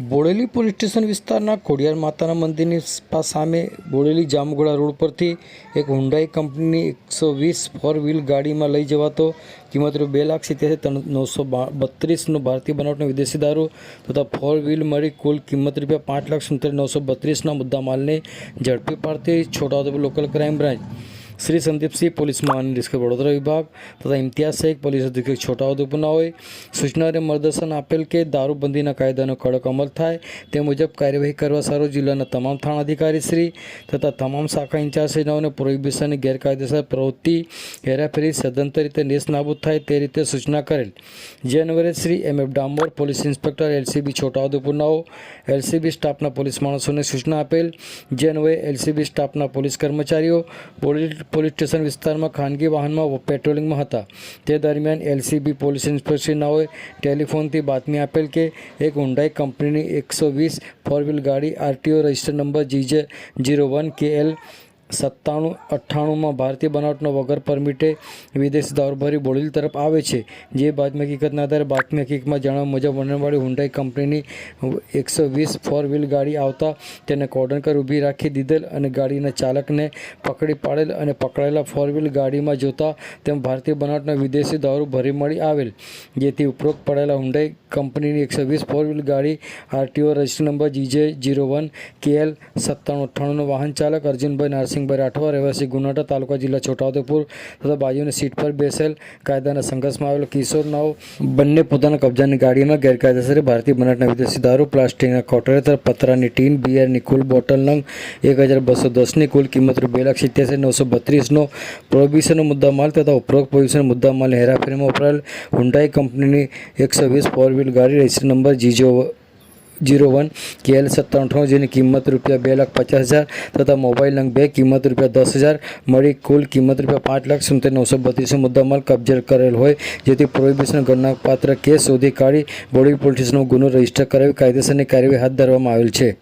Bodeli police station વિસ્તારના ખોડિયાર માતાના મંદિરની સામે બોડેલી જામગોળા રોડ પરથી એક હુન્ડાઈ કંપનીની એકસો વીસ ફોર વ્હીલ ગાડીમાં લઈ જવાતો કિંમત રૂપિયા બે લાખ સિત્યાસી ત્રણ નવસો બત્રીસનો ભારતીય બનાવટનો વિદેશી દારૂ તથા ફોર વ્હીલ મળી કુલ કિંમત રૂપિયા પાંચ લાખ સિત્તેર નવસો બત્રીસના મુદ્દા માલને ઝડપી પાડતી Chhotaudepur local crime branch Shri Sandeepsinh police મહાનિરીક્ષક Vadodara વિભાગ તથા ઇમ્તિયાઝ શેખ, પોલીસ અધિક્ષક છોટાઉદેપુરના હોય સૂચનાને માર્ગદર્શન આપેલ કે દારૂબંધીના કાયદાનો કડક અમલ થાય તે મુજબ કાર્યવાહી કરવા સારું જિલ્લાના તમામ થાણા અધિકારી શ્રી તથા તમામ શાખા ઇન્ચાર્જશ્રીઓને પ્રોહિબિશનની ગેરકાયદેસર પ્રવૃત્તિ, હેરાફેરી, સદંતર રીતે નેસ નાબૂદ થાય તે રીતે સૂચના કરેલ. જે અન્વયે Shri M F Damor, police inspector LCB છોટાઉદેપુરનાઓ, LCB સ્ટાફના પોલીસ માણસોને સૂચના આપેલ. જે અન્વયે એલસીબી સ્ટાફના પોલીસ કર્મચારીઓ પોલીસ સ્ટેશન વિસ્તારમાં ખાનગી વાહનમાં પેટ્રોલિંગમાં હતા. તે દરમિયાન એલસીબી પોલીસ ઇન્સ્પેક્ટર નાઓએ ટેલિફોનથી બાતમી આપેલ કે એક હુન્ડાઈ કંપનીની એકસો વીસ ફોર વ્હીલ ગાડી RTO register number GJ zero one K L સત્તાણું, અઠ્ઠાણુંમાં ભારતીય બનાવટનો વગર પરમિટે વિદેશી દારૂ ભરી બોડેલી તરફ આવે છે. જે બાતમી હકીકતના આધારે બાતમી હકીકતમાં જણાવ્યા મુજબ વર્ણનવાળી હુંડાઈ કંપનીની એકસો વીસ ફોર વ્હીલ ગાડી આવતા તેને કોર્ડન કર ઊભી રાખી દીધેલ અને ગાડીના ચાલકને પકડી પાડેલ અને પકડાયેલા ફોર વ્હીલ ગાડીમાં જોતા તેમ ભારતીય બનાવટનો વિદેશી દારૂ ભરી મળી આવેલ. જેથી ઉપરોક્ત પડેલા હુન્ડાઈ કંપનીની એકસો વીસ ફોર વ્હીલ ગાડી RTO register number GJ zero one, KL સત્તાણું, અઠ્ઠાણુંનો વાહન ચાલક અર્જુનભાઈ નરસિંહભાઈ રાઠવા, રહેવાસી ગુનાટા તાલુકા જિલ્લા છોટાઉદેપુર તથા બાજુની સીટ પર બેસેલ કાયદાના સંઘર્ષમાં આવેલ કિશોર નાઓ બંને પોતાના કબજાની ગાડીમાં ગેરકાયદેસર ભારતીય બનાટના વિદેશી દારૂ, પ્લાસ્ટિકના કોટરે તથા પતરાની ટીન, બિયરની કુલ બોટલ નંગ, એક હજાર બસો દસની કુલ કિંમત રૂપિયા બે લાખ સિત્યાસી નવસો બત્રીસનો પ્રોહિબિશનનો મુદ્દા માલ તથા ઉપરોક્ત મુદ્દા માલ હેરાફેરીમાં વપરાયેલ હુન્ડાઈ કંપનીની એકસો વીસ ફોર વ્હીલ ગાડી register number GJ zero one KL સત્તાણું અઠાણું જેની કિંમત રૂપિયા બે લાખ પચાસ હજાર તથા મોબાઈલ નંબર બે કિંમત રૂપિયા દસ હજાર. મળી કુલ કિંમત રૂપિયા પાંચ લાખ સુમતેર નવસો બત્રીસો મુદ્દામાલ કબજે કરેલ હોય, જેથી પ્રોહિબિશન ગણનાપાત્ર કેસ શોધી કાઢી બોડી પોલીસનો ગુનો રજિસ્ટર કરાવી કાયદેસરની કાર્યવાહી હાથ ધરવામાં આવેલ છે.